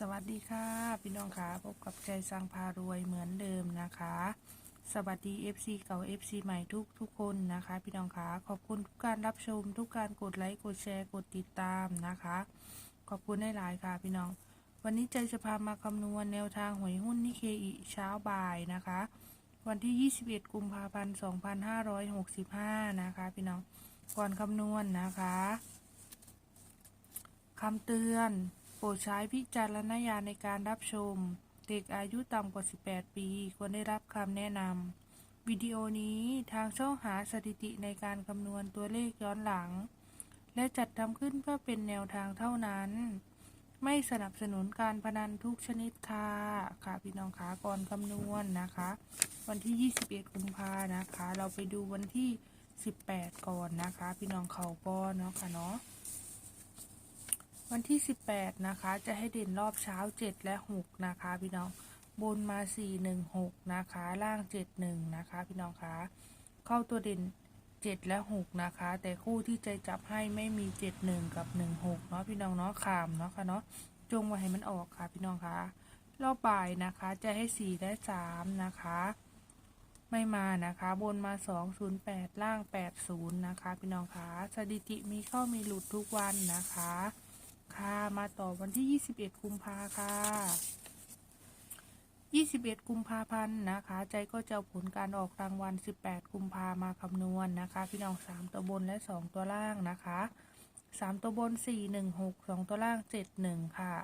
สวัสดีค่ะ พี่น้องค่ะพบกับใจสังพารวยเหมือนเดิมนะคะ สวัสดี FC เก่า FC ใหม่ทุกทุกคนนะคะ พี่น้องค่ะขอบคุณทุกการรับชม ทุกการกดไลค์กดแชร์กดติดตามนะคะ ขอบคุณได้หลายค่ะ พี่น้อง วันนี้ใจจะพามาคำนวณแนวทางหวยหุ้นนิเคอิเช้าบ่ายนะคะ วันที่ 21 กุมภาพันธ์2565 นะคะ พี่น้องก่อนคำนวณนะคะคำเตือน โปรดใช้วิจารณญาณในการรับชม เด็กอายุต่ำกว่า 18 ปี ควรได้รับคำแนะนำวิดีโอนี้ทางช่องหาสถิติในการคำนวณตัวเลขย้อนหลัง และจัดทำขึ้นเพื่อเป็นแนวทางเท่านั้น ไม่สนับสนุนการพนันทุกชนิดค่ะค่ะพี่น้องคะก่อนคำนวณนะคะ วันที่ 21กุมภานะคะ เราไปดูวันที่ 18 ก่อนนะคะ พี่น้องเขาก็เนาะค่ะเนาะ วันที่ 18 นะคะ จะให้เด่นรอบเช้า 7 และ 6 นะคะ พี่น้อง บนมา 4 1 6 นะคะ ล่าง 7 1 นะคะ พี่น้องคะ เข้าตัวเด่น 7 และ 6 นะคะ แต่คู่ที่ใจจับให้ไม่มี 7 1 กับ 1 6 เนาะพี่น้องเนาะขามเนาะค่ะเนาะ จงไว้ให้มันออกค่ะ พี่น้องคะ รอบบ่ายนะคะ จะให้ 4 และ 3 นะคะ ไม่มานะคะ บนมา 208 ล่าง 80 นะคะ พี่น้องคะ สถิติมีเข้ามีหลุดทุกวันนะคะ ค่ะ มาต่อวันที่ 21 กุมภาค่ะ 21 กุมภาพันธ์นะคะ ใจก็จะผลการออกรางวัล 18 กุมภามาคำนวณนะคะ พี่น้อง 3 ตัวบนและ 2 ตัวล่างนะคะ 3 ตัวบน 4 1 6 2 ตัวล่าง 7 1 ค่ะ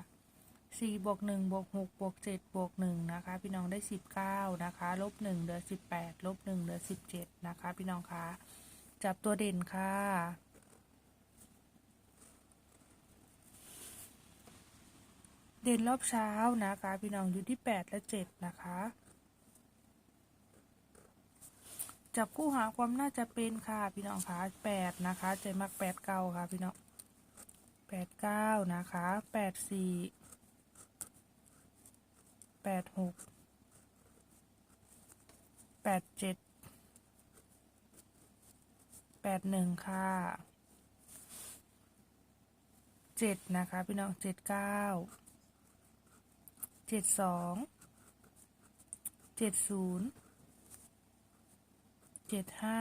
4 บวก 1 บวก 6 บวก 7 บวก 1 นะคะ พี่น้องได้ 19 นะคะ ลบ 1 เหลือ 18 ลบ 1 เหลือ 17 นะคะ พี่น้องคะจับตัวเด่นค่ะ เด่นรอบเช้านะคะ พี่น้องอยู่ที่8และ7นะคะ จับคู่หาความน่าจะเป็นค่ะ พี่น้องคะ8นะคะ ใจมัก8เก้าค่ะ พี่น้อง8 9นะคะ8 4 8 6 8 7 8 1ค่ะ7นะคะ พี่น้อง7 9เก้า จ็ดสองเจ็ดศูนย์เจ็ดห้า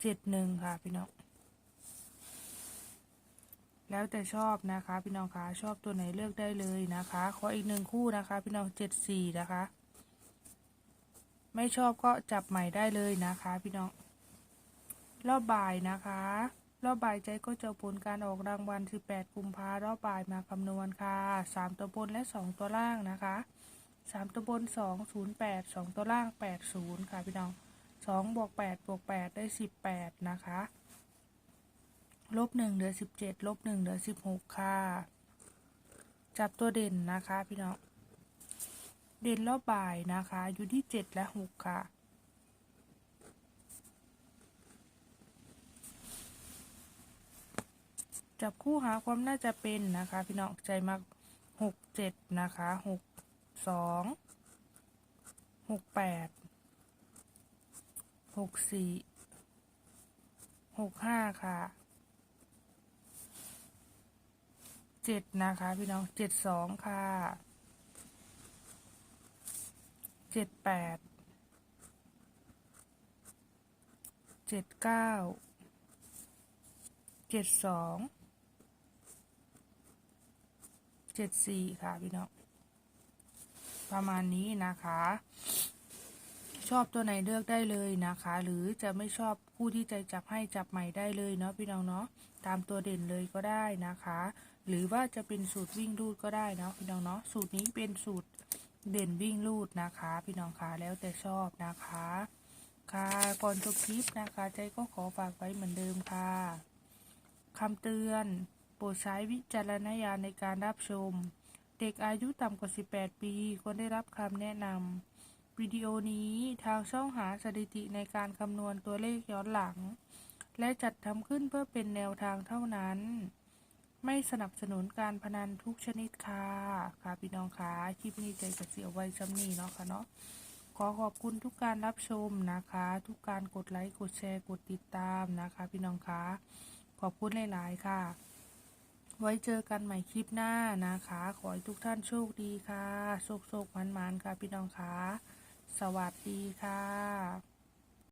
เจ็ดหนึ่งค่ะพี่น้อง แล้วแต่ชอบนะคะ พี่น้องคะชอบตัวไหนเลือกได้เลยนะคะ ขออีกหนึ่งคู่นะคะ พี่น้องเจ็ดสี่นะคะ ไม่ชอบก็จับใหม่ได้เลยนะคะ พี่น้องรอบบ่ายนะคะ รอบบ่ายใจก็จะผลการออกรางวัล 18 กุมภารอบบ่ายมาคำนวณค่ะ 3 ตัวบนและ 2 ตัวล่างนะคะ 3 ตัวบน 208 2 ตัวล่าง 80 ค่ะพี่น้อง 2 บวก 8 บวก 8 ได้ 18 นะคะ ลบ 1 เหลือ 17 ลบ 1 เหลือ 16 ค่ะ จับตัวเด่นนะคะพี่น้อง เด่นรอบบ่ายนะคะ อยู่ที่ 7 และ 6 ค่ะ จับคู่หาความน่าจะเป็นนะคะ พี่น้องใจมักหกเจ็ดนะคะหกสองหกแปดหกสี่หกห้าค่ะเจ็ดนะคะ พี่น้องเจ็ดสองค่ะเจ็ดแปดเจ็ดเก้าเจ็ดสอง เจ็ดสี่ค่ะพี่น้องประมาณนี้นะคะ ชอบตัวไหนเลือกได้เลยนะคะ หรือจะไม่ชอบผู้ที่ใจจับให้จับใหม่ได้เลยเนาะพี่น้องเนาะตามตัวเด่นเลยก็ได้นะคะ หรือว่าจะเป็นสูตรวิ่งรูดก็ได้เนาะพี่น้องเนาะสูตรนี้เป็นสูตรเด่นวิ่งรูดนะคะ พี่น้องคะแล้วแต่ชอบนะคะ ค่ะก่อนจบคลิปนะคะ ใจก็ขอฝากไว้เหมือนเดิมค่ะคำเตือน ปรดใช้วิจารณญาณในการรับชม เด็กอายุต่ำกว่า 18 ปีควรได้รับคำแนะนำวิดีโอนี้ทางช่องหาสถิติในการคำนวณตัวเลขย้อนหลัง และจัดทำขึ้นเพื่อเป็นแนวทางเท่านั้น ไม่สนับสนุนการพนันทุกชนิดค่ะ ค่ะพี่น้องคะคลิปนี้ใจกระเสียวไว้จำนี้เนาะค่ะเนาะขอขอบคุณทุกการรับชมนะคะ ทุกการกดไลค์ กดแชร์ กดติดตามนะคะ พี่น้องคะ ขอบคุณหลาย ๆ ค่ะ ไว้เจอกันใหม่คลิปหน้านะคะ ขอให้ทุกท่านโชคดีค่ะ โชคโชคมันมันๆค่ะ พี่น้องค่ะ สวัสดีค่ะ